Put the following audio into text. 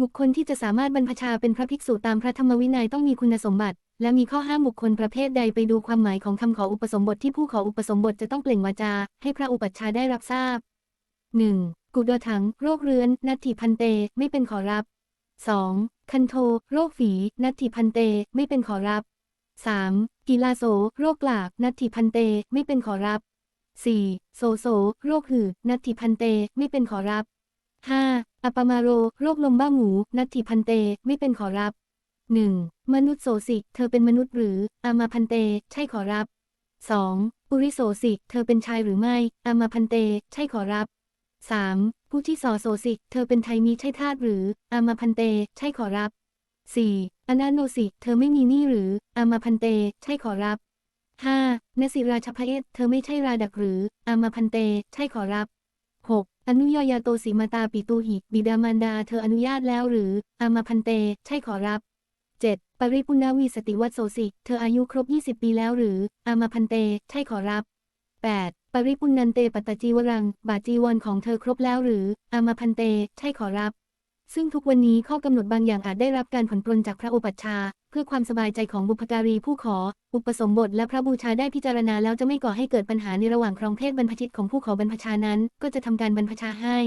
บุคคลที่จะสามารถบรรพชาเป็นพระภิกษุตามพระธรรมวินัยต้องมีคุณสมบัติ และมีข้อห้ามบุคคลประเภทใดไปดูความหมายของคำขออุปสมบทที่ผู้ขออุปสมบทจะต้องเปล่งวาจา ให้พระอุปัชฌาย์ได้รับทราบ 1. กุดถัง โรคเรื้อน นัตถิพันเต ไม่เป็นขอรับ 2. คันโท โรคฝี นัตถิพันเต ไม่เป็นขอรับ 3. กีลาโส โรคกลาก นัตถิพันเต ไม่เป็นขอรับ 4. โสโส โรคหืดนัตถิพันเต ไม่เป็นขอรับ 5. อัปมาโร โรคลมบ้าหมู นัตถิพันเต ไม่เป็นขอรับ 1. มนุษย์โสสิ เธอเป็นมนุษย์หรือ อามาพันเต ใช่ขอรับ 2. ปุริโสสิ เธอเป็นชายหรือไม่ อามาพันเต ใช่ขอรับ 3. ผู้ที่สอโสสิ เธอเป็นไทยมีใช่ทาสหรือ อามาพันเต ใช่ขอรับ 4. อนาโนสิ เธอไม่มีหนี้หรือ อามาพันเต ใช่ขอรับ 5. นสิราชพเอศเธอไม่ใช่ราดักหรือ อามาพันเต ใช่ขอรับ 6. อนุยยาโตสีมาตาปิตูหิ บิดามารดาเธออนุญาตแล้วหรือ อามาพันเต ใช่ขอรับ 7. ปริปุณาวีสติวัตโสสิกเธออายุครบ 20 ปีแล้วหรือ อามาพันเต ใช่ขอรับ 8. ปริปุณนันเตปัตตจีวรัง บาจีวรของเธอครบแล้วหรือ อามาพันเต ใช่ขอรับ ซึ่งทุกวันนี้ข้อกำหนดบางอย่างอาจได้รับการผ่อนปรนจากพระอุปัชฌาย์เพื่อความสบายใจของบุพการีผู้ขอ อุปสมบทและพระบูชาได้พิจารณาแล้วจะไม่ก่อให้เกิดปัญหาในระหว่างครองเพศบรรพชิตของผู้ขอบรรพชานั้น ก็จะทำการบรรพชาให้